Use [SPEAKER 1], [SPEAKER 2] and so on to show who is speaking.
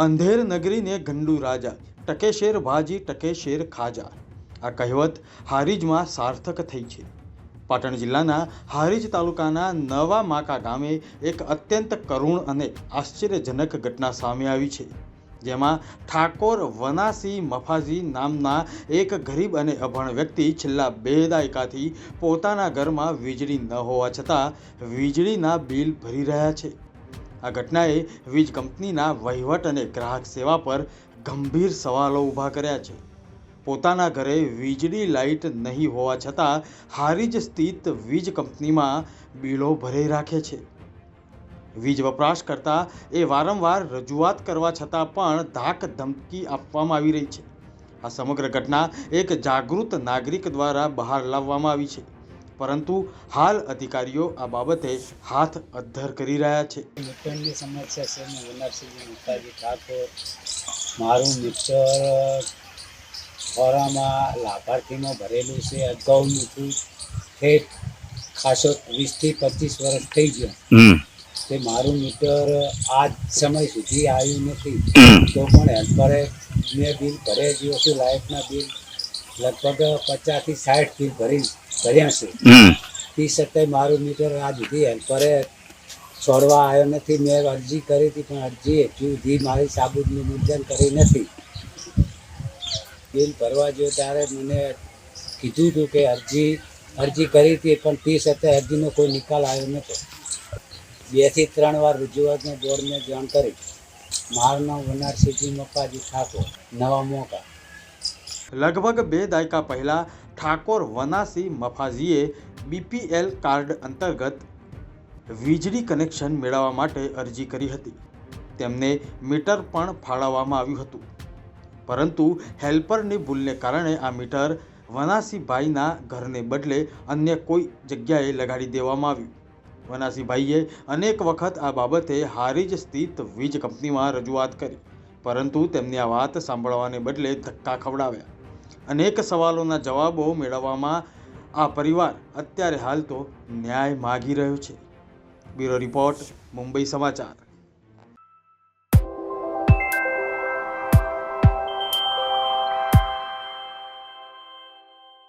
[SPEAKER 1] અંધેર નગરીને ગંડુ રાજા ટકે શેર ભાજી ટકે ખાજા. આ કહેવત હારીજમાં સાર્થક થઈ છે. પાટણ જિલ્લાના હારીજ તાલુકાના નવા માકા ગામે એક અત્યંત કરુણ અને આશ્ચર્યજનક ઘટના સામે આવી છે, જેમાં ઠાકોર વનાસી મફાજી નામના એક ગરીબ અને અભણ વ્યક્તિ છેલ્લા બે દાયકાથી પોતાના ઘરમાં વીજળી ન હોવા છતાં વીજળીના બિલ ભરી રહ્યા છે. આ ઘટનાએ વીજ કંપનીના વહીવટ અને ગ્રાહક સેવા પર ગંભીર સવાલો ઊભા કર્યા છે. પોતાના ઘરે વીજળી લાઇટ નહીં હોવા છતાં હારીજ સ્થિત વીજ કંપનીમાં બિલો ભરાઈ રાખે છે. વીજ વપરાશકર્તા એ વારંવાર રજૂઆત કરવા છતાં પણ ધાક ધમકી આપવામાં આવી રહી છે. આ સમગ્ર ઘટના એક જાગૃત નાગરિક દ્વારા બહાર લાવવામાં આવી છે. પરંતુ હાલ અધિકારીઓ આ બાબતે હાથ અદ્ધર કરી રહ્યા છે.
[SPEAKER 2] મીટરની સમસ્યા છે હું વનરસિંહ મુક્તાજી ઠાકોર મારું મીટર ખોરામાં લાભાર્થીમાં ભરેલું છે અગાઉનું છું ઠેઠ ખાસો વીસથી પચીસ વર્ષ થઈ ગયો. તે મારું મીટર આજ સમય સુધી આવ્યું નથી. તો પણ હેલ્પરે મેં બિલ ભરે ગયો છું લાઇટના બિલ લગભગ પચાસથી સાઠ બિલ ભરી છે
[SPEAKER 3] હમ.
[SPEAKER 2] તે છતાંય મારું મીટર આજ એમ હેલ્પરે છોડવા આવ્યો નથી. મેં અરજી કરી હતી પણ અરજી એટલી સુધી મારી સાબુતનું મુદ્દન કરી નથી. બિલ ભરવા જોઈએ ત્યારે મને કીધું હતું કે અરજી અરજી કરી હતી પણ તે છતાંય અરજીનો કોઈ નિકાલ આવ્યો નહોતો. બેથી ત્રણ વાર રજૂઆતને બોર્ડને જાણ કરી. મારું નામ વનારસિંહજી મપ્પાજી ઠાકોર. નવા મોકા.
[SPEAKER 1] લગભગ બે દાયકા પહેલા ઠાકોર વનાસી મફાજીએ બીપીએલ કાર્ડ અંતર્ગત વીજળી કનેક્શન મેળવવા માટે અરજી કરી હતી. તેમને મીટર પણ ફાળવવામાં આવ્યું હતું. પરંતુ હેલ્પરની ભૂલને કારણે આ મીટર વનાસીભાઈના ઘરને બદલે અન્ય કોઈ જગ્યાએ લગાડી દેવામાં આવ્યું. વનાસીભાઈએ અનેક વખત આ બાબતે હારીજ સ્થિત વીજ કંપનીમાં રજૂઆત કરી, પરંતુ તેમની આ વાત સાંભળવાને બદલે ધક્કા ખવડાવ્યા. અનેક સવાલોના જવાબો મેળવવામાં આ પરિવાર અત્યારે હાલ તો ન્યાય માગી રહ્યો છે. બ્યુરો રિપોર્ટ, મુંબઈ સમાચાર.